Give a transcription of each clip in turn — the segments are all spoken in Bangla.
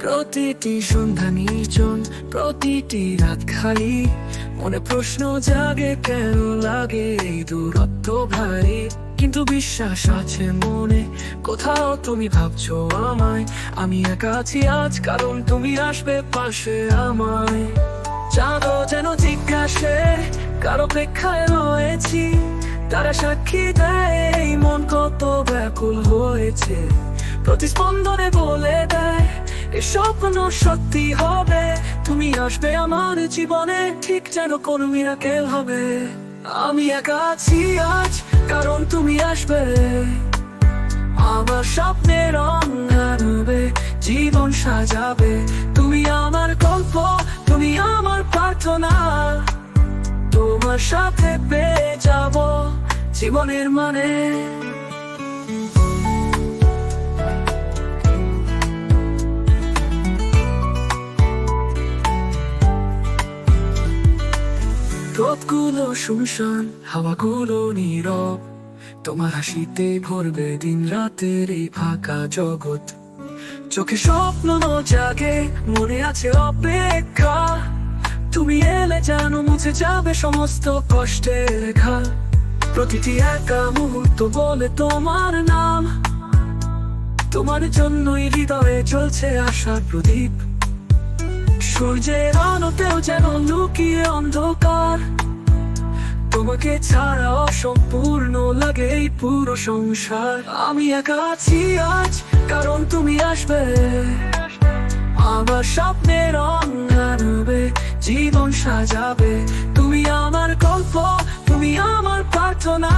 প্রতিটি সন্ধ্যা নির্জন, প্রতিটি রাত খালি। মনে প্রশ্ন জাগে, কেন লাগে এই দূরত্ব ভারী? কিন্তু বিশ্বাস আছে মনে, কোথাও তুমি ভাবছ আমায়? আমি একা আছি আজ, কারণ তুমি আসবে পাশে আমায়। জানো যেন জিজ্ঞাসে কারও প্রেক্ষায় রয়েছি। তারা সাক্ষী দেয়, মন কত ব্যাকুল হয়েছে। প্রতিস্পন্দনে বলে দেয়, এ স্বপ্ন সত্যি হবে। তুমি আসবে আমার জীবনে, ঠিক যেন কোন মিরাকেল হবে। আমি একা আছি আজ, কারণ তুমি আসবে। আমার স্বপ্নের রং জীবন সাজাবে। তুমি আমার গল্প, তুমি আমার প্রার্থনা। তোমার সাথে পেয়ে যাব জীবনের মানে। রোদগুলো শুনশান, হাওয়াগুলো নীরব। তোমার হাসিতে ভরবে দিন রাতের এই ফাঁকা জগৎ। চোখে স্বপ্ন জাগে, মনে আছে অপেক্ষা। তুমি এলে জানো মুছে যাবে সমস্ত কষ্টের রেখা প্রতিটি একা মুহূর্ত বলে তোমার নাম। তোমার জন্যই হৃদয়ে চলছে আশার প্রদীপ। সূর্যের আলোতেও যেন লুকিয়ে অন্ধকার। তোমাকে ছাড়া অসম্পূর্ণ লাগে এই পুরো সংসার। আমি একা আছি আজ, কারণ তুমি আসবে। আমার স্বপ্নের রং জীবন সাজাবে। প্রার্থনা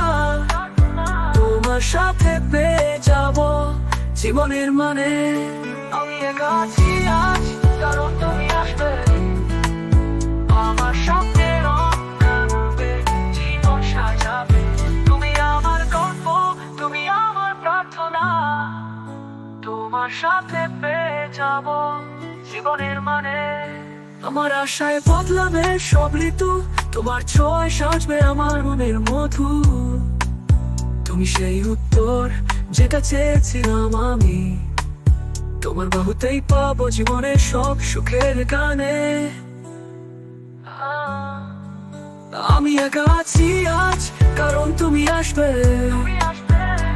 তোমার সাথে পেয়ে যাব জীবনের মানে। আমি একা আছি আজ, কারণ তুমি আসবে সাজাবে। তুমি আমার গল্প, তুমি আমার প্রার্থনা। তোমার সাথে পেয়ে যাব জীবনের মানে। আমার আশায় বদলাবে সব ঋতু তোমার ছয় সাজবে আমার মনের মধু। তুমি সেই উত্তর যেটা চেয়েছিলাম আমি। তোমার বাহুতেই পাবো জীবনের সব সুখের গানে। আমি একা আছি আজ, কারণ তুমি আসবে।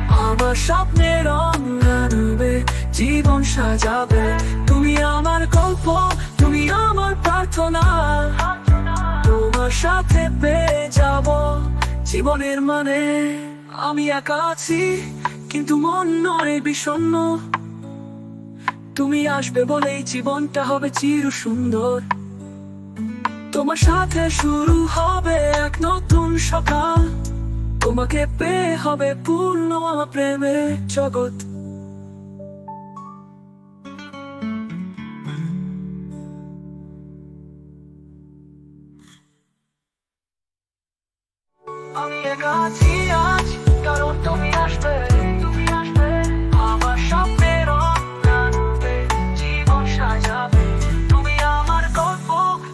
আমার স্বপ্নের রং আনবে, জীবন সাজাবে। তুমি আমার গল্প, তুমি আমার প্রার্থনা। তোমার সাথে পেয়ে যাব জীবনের মানে। আমি একা আছি, কিন্তু মন নয় বিষণ্ণ। তুমি আসবে বলেই জীবনটা হবে চির সুন্দর তোমার সাথে শুরু হবে এক নতুন সকাল। তোমাকে পেয়ে হবে পূর্ণ প্রেমের জগৎ। একা আছি আজ, কারণ তুমি আসবে তুমি আসবে। আমার স্বপ্নের রং জীবন সাজাবে। তুমি আমার গল্প,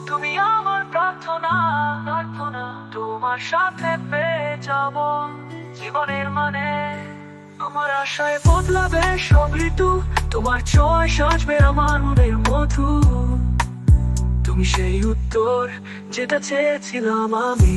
তুমি আমার প্রার্থনা প্রার্থনা। তোমার সাথে পেয়ে যাব জীবনের মানে। আমার আশায় বদলাবে সব ঋতু, তোমার ছয় সাজবে আমার মনের মধু। তুমি সেই উত্তর যেটা চেয়েছিলাম আমি।